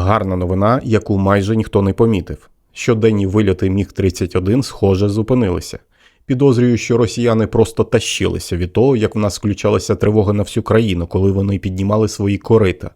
Гарна новина, яку майже ніхто не помітив. Щоденні вильоти Міг-31, схоже, зупинилися. Підозрюю, що росіяни просто тащилися від того, як в нас включалася тривога на всю країну, коли вони піднімали свої корита.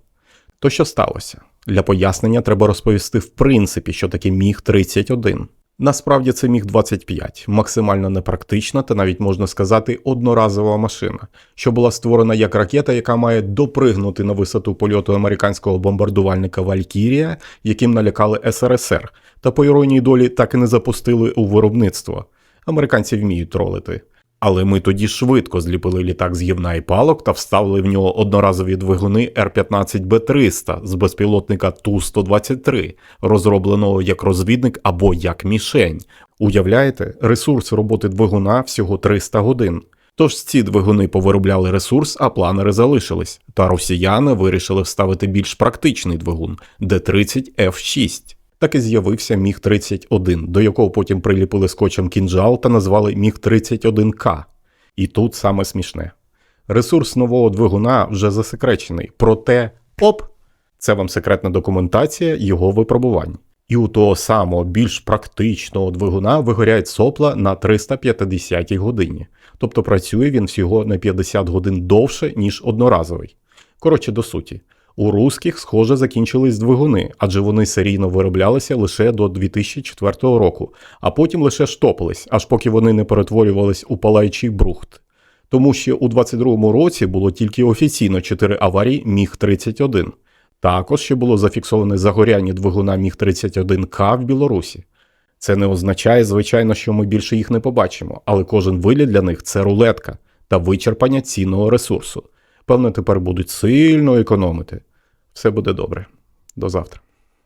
То що сталося? Для пояснення треба розповісти в принципі, що таке Міг-31. Насправді це Міг-25, максимально непрактична та навіть можна сказати одноразова машина, що була створена як ракета, яка має допригнути на висоту польоту американського бомбардувальника Валькірія, яким налякали СРСР, та по іронії долі так і не запустили у виробництво. Американці вміють тролити. Але ми тоді швидко зліпили літак з гівна і палок та вставили в нього одноразові двигуни Р-15Б300 з безпілотника Ту-123, розробленого як розвідник або як мішень. Уявляєте, ресурс роботи двигуна всього 300 годин. Тож ці двигуни повиробляли ресурс, а планери залишились. Та росіяни вирішили вставити більш практичний двигун Д-30Ф6. Так і з'явився Міг-31, до якого потім приліпили скотчем кінжал та назвали Міг-31К. І тут саме смішне. Ресурс нового двигуна вже засекречений, проте оп! Це вам секретна документація його випробувань. І у того самого більш практичного двигуна вигоряють сопла на 350 годині. Тобто працює він всього на 50 годин довше, ніж одноразовий. Коротше, до суті. У русських, схоже, закінчились двигуни, адже вони серійно вироблялися лише до 2004 року, а потім лише штопились, аж поки вони не перетворювались у палаючий брухт. Тому що у 22-му році було тільки офіційно 4 аварії Міг-31. Також ще було зафіксоване загоряння двигуна Міг-31К в Білорусі. Це не означає, звичайно, що ми більше їх не побачимо, але кожен виліт для них це рулетка та вичерпання цінного ресурсу. Певно, тепер будуть сильно економити. Все буде добре. До завтра.